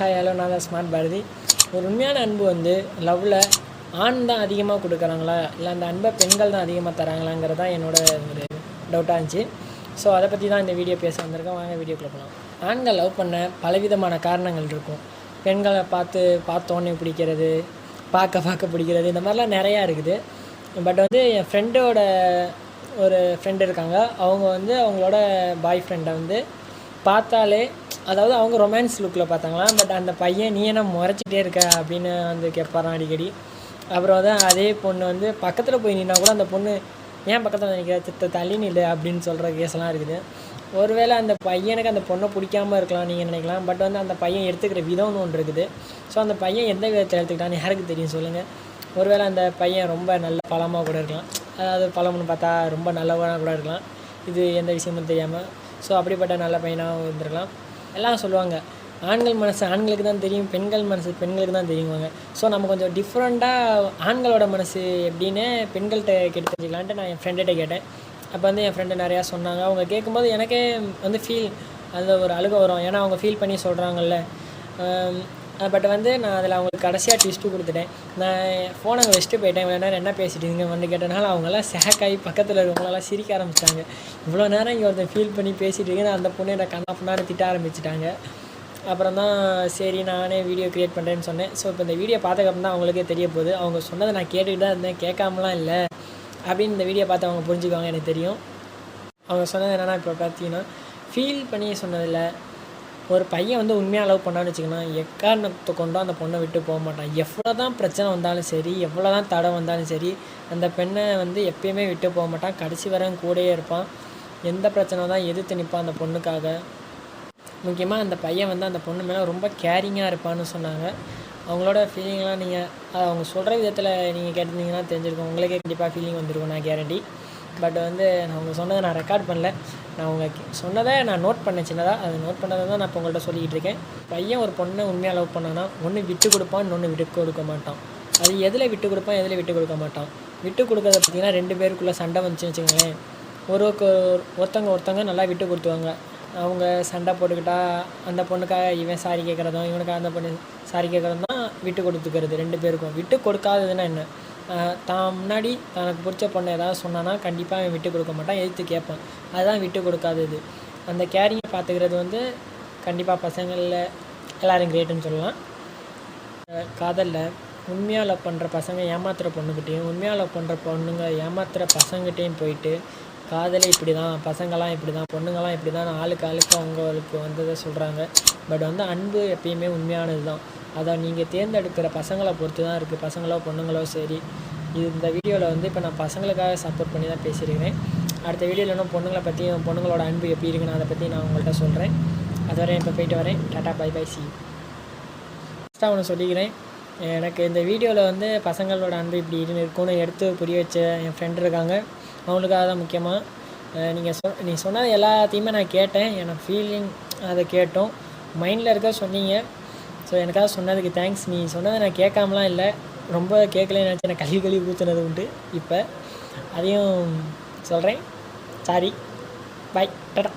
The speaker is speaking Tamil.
ஹாய் ஹலோ நான் தான் ஸ்மார்ட் பாரதி. ஒரு உண்மையான அன்பு வந்து லவ்வில் ஆண் தான் அதிகமாக கொடுக்குறாங்களா? இல்லை அந்த அன்பை பெண்கள் தான் அதிகமாக தராங்களாங்கிறது தான் என்னோட ஒரு டவுட்டாக இருந்துச்சு. ஸோ அதை பற்றி தான் இந்த வீடியோ பேச வந்திருக்கேன். வாங்க வீடியோக்குள்ளே போகலாம் ஆண்கள் லவ் பண்ண பலவிதமான காரணங்கள் இருக்கும். பெண்களை பார்த்து பார்த்தோன்னே பிடிக்கிறது பார்க்க பார்க்க பிடிக்கிறது இந்த மாதிரிலாம் நிறையா இருக்குது. பட் வந்து என் ஃப்ரெண்டோட ஒரு ஃப்ரெண்டு இருக்காங்க. அவங்க வந்து அவங்களோட பாய் ஃப்ரெண்டை வந்து பார்த்தாலே அதாவது அவங்க ரொமான்ஸ் லுக்கில் பார்த்தாங்களாம் பட் அந்த பையன் நீ என்ன முறைச்சிட்டே இருக்க? அப்படின்னு வந்து கேட்பாரான் அடிக்கடி. அப்புறம் தான் அதே பொண்ணு வந்து பக்கத்தில் போய் நின்னா கூட அந்த பொண்ணு ஏன் பக்கத்தில் நினைக்கிற சித்த தள்ளி நில்லு அப்படின்னு சொல்கிற கேஸ்லாம் இருக்குது. ஒருவேளை அந்த பையனுக்கு அந்த பொண்ணை பிடிக்காம இருக்கலாம் நீங்கள் நினைக்கலாம். பட் வந்து அந்த பையன் எடுத்துக்கிற விதம்னு ஒன்று இருக்குது. ஸோ அந்த பையன் எந்த விதத்தில் எடுத்துக்கிட்டான்னு யாருக்கு தெரியும் சொல்லுங்கள் ஒருவேளை அந்த பையன் ரொம்ப நல்ல பழமாக கூட இருக்கலாம். அதாவது பழம்னு பார்த்தா ரொம்ப நல்லவனாக கூட இருக்கலாம். இது எந்த விஷயமும் தெரியாமல் ஸோ அப்படிப்பட்ட நல்ல பையனாகவும் இருந்திருக்கலாம். எல்லாம் சொல்லுவாங்க ஆண்கள் மனசு ஆண்களுக்கு தான் தெரியும் பெண்கள் மனசு பெண்களுக்கு தான் தெரியுவாங்க ஸோ நம்ம கொஞ்சம் டிஃப்ரெண்ட்டாக ஆண்களோட மனசு எப்படின்னு பெண்கள்கிட்ட கேட்டு தெரிஞ்சுக்கலான்ட்டு நான் என் ஃப்ரெண்டுகிட்ட கேட்டேன். அப்போ வந்து என் ஃப்ரெண்டு நிறையா சொன்னாங்க. அவங்க கேட்கும்போது எனக்கே வந்து ஃபீல் அதில் ஒரு அழுக வரும். ஏன்னா அவங்க ஃபீல் பண்ணி சொல்கிறாங்கல்ல பட் வந்து நான் அதில் அவங்களுக்கு கடைசியாக டிஸ்ட்டு கொடுத்துட்டேன். நான் ஃபோனை அங்கே வச்சுட்டு போயிட்டேன். இவ்வளோ நேரம் என்ன பேசிட்டீங்க வந்து கேட்டனால அவங்கெல்லாம் சேக்காகி பக்கத்தில் இருக்கவங்களெல்லாம் சிரிக்க ஆரம்பிச்சிட்டாங்க. இவ்வளோ நேரம் இங்கே ஒருத்தன் ஃபீல் பண்ணி பேசிகிட்டு இருக்கேன். அந்த பொண்ணு என்னை கண்ணா பண்ணாரு திட்ட ஆரம்பிச்சிட்டாங்க. அப்புறம் தான் சரி நானே வீடியோ க்ரியேட் பண்ணுறேன்னு சொன்னேன். ஸோ இப்போ இந்த வீடியோ பார்த்ததுக்கப்புறம் தான் அவங்களுக்கே தெரிய போகுது. அவங்க சொன்னதை நான் கேட்டுக்கிட்டு தான் இருந்தேன். கேட்காமலாம் இல்லை. அப்படின்னு இந்த வீடியோ பார்த்து அவங்க புரிஞ்சுக்குவாங்க எனக்கு தெரியும். அவங்க சொன்னது என்னென்னா இப்போ பார்த்தீங்கன்னா ஃபீல் பண்ணி சொன்னதில்லை. ஒரு பையன் வந்து உண்மையாக லவ் பண்ணான்னு வச்சுக்கோங்க எக்காரணத்தை கொண்டும் அந்த பொண்ணை விட்டு போக மாட்டான். எவ்வளோ தான் பிரச்சனை வந்தாலும் சரி எவ்வளோ தான் தடை வந்தாலும் சரி அந்த பெண்ணை வந்து எப்பயுமே விட்டு போக மாட்டான். கடைசி வரையும் கூடயே இருப்பான். எந்த பிரச்சனை தான் எதிர்த்து நிற்பான் அந்த பொண்ணுக்காக. முக்கியமாக அந்த பையன் வந்து அந்த பொண்ணு மேலே ரொம்ப கேரிங்காக இருப்பான்னு சொன்னாங்க. அவங்களோட ஃபீலிங்லாம் நீங்கள் அவங்க சொல்கிற விதத்தில் நீங்கள் கேட்டிருந்தீங்கன்னா தெரிஞ்சிருக்கும். உங்களுக்கே கண்டிப்பாக ஃபீலிங் வந்துருக்கும் நான் கேரண்டி பட் வந்து நான் அவங்க சொன்னதை நான் ரெக்கார்ட் பண்ணல. நான் அவங்க சொன்னதை நான் நோட் பண்ணேன் சின்னதாக அதை நோட் பண்ணதை தான் நான் இப்போ உங்கள்கிட்ட சொல்லிக்கிட்டு இருக்கேன். பையன் ஒரு பொண்ணை உண்மையாக லவ் பண்ணான்னா ஒன்று விட்டு கொடுப்பான் இன்னொன்று விட்டு கொடுக்க மாட்டான். அது எதில் விட்டு கொடுப்பான் எதில் விட்டு கொடுக்க மாட்டான். விட்டு கொடுக்கறத பார்த்தீங்கன்னா ரெண்டு பேருக்குள்ளே சண்டை வந்துச்சுன்னு வச்சுக்கோங்களேன். ஒரு ஒருத்தவங்க ஒருத்தவங்க நல்லா விட்டு கொடுத்துவாங்க அவங்க சண்டை போட்டுக்கிட்டா அந்த பொண்ணுக்காக இவன் சாரி கேட்குறதும் இவனுக்காக அந்த பொண்ணு சாரி கேட்குறதும் தான் விட்டு கொடுத்துக்கிறது ரெண்டு பேருக்கும். விட்டு கொடுக்காததுன்னா என்ன? தான் முன்னாடி தனக்கு பிடிச்ச பொண்ணை ஏதாவது சொன்னான்னா கண்டிப்பாக அவன் விட்டு கொடுக்க மாட்டான் எதிர்த்து கேட்பான். அதுதான் விட்டு கொடுக்காதது அந்த கேரிங்கை பார்த்துக்கிறது வந்து கண்டிப்பாக பசங்களில் எல்லோரும் கிரேட்டுன்னு சொல்லலாம். காதலில் உண்மையாக லவ் பண்ணுற பசங்க ஏமாத்துகிற பொண்ணுக்கிட்டேயும் உண்மையாக லவ் பண்ணுற பொண்ணுங்க ஏமாத்துகிற பசங்கிட்டேயும் போயிட்டு காதலே இப்படி தான் பசங்களாம் இப்படி தான் பொண்ணுங்களாம் இப்படி தான் ஆளுக்கு ஆளுக்கு அவங்களுக்கு வந்ததை சொல்கிறாங்க பட் வந்து அன்பு எப்பயுமே உண்மையானது தான் அதை நீங்கள் தேர்ந்தெடுக்கிற பசங்களை பொறுத்து தான் இருக்குது பசங்களோ பொண்ணுங்களோ சரி. இது இந்த வீடியோவில் வந்து இப்போ நான் பசங்களுக்காக சப்போர்ட் பண்ணி தான் பேசியிருக்கிறேன். அடுத்த வீடியோவில் இன்னும் பொண்ணுங்களை பற்றியும் பொண்ணுங்களோட அன்பு எப்படி இருக்குன்னு அதை பற்றி நான் உங்கள்கிட்ட சொல்கிறேன் அதுவரை இப்போ போயிட்டு வரேன். டாட்டா பை பை சி ஃபஸ்ட்டாக ஒன்று சொல்லிக்கிறேன். எனக்கு இந்த வீடியோவில் வந்து பசங்களோட அன்பு இப்படி இருக்கும்னு எடுத்து புரிய வச்ச என் ஃப்ரெண்ட் இருக்காங்க. அவங்களுக்காக தான் முக்கியமாக நீங்கள் சொ நீ சொன்னது எல்லாத்தையுமே நான் கேட்டேன். எனக்கு ஃபீலிங் அதை கேட்டோம். மைண்டில் இருக்க சொன்னீங்க. ஸோ எனக்காக சொன்னதுக்கு தேங்க்ஸ் நீ சொன்னதை நான் கேட்காமலாம் இல்லை. ரொம்ப கேட்கலன்னு நினச்சி எனக்கு கழுவி கழுவி ஊற்றுனது உண்டு இப்போ. அதையும் சொல்கிறேன் சாரி பாய் டடா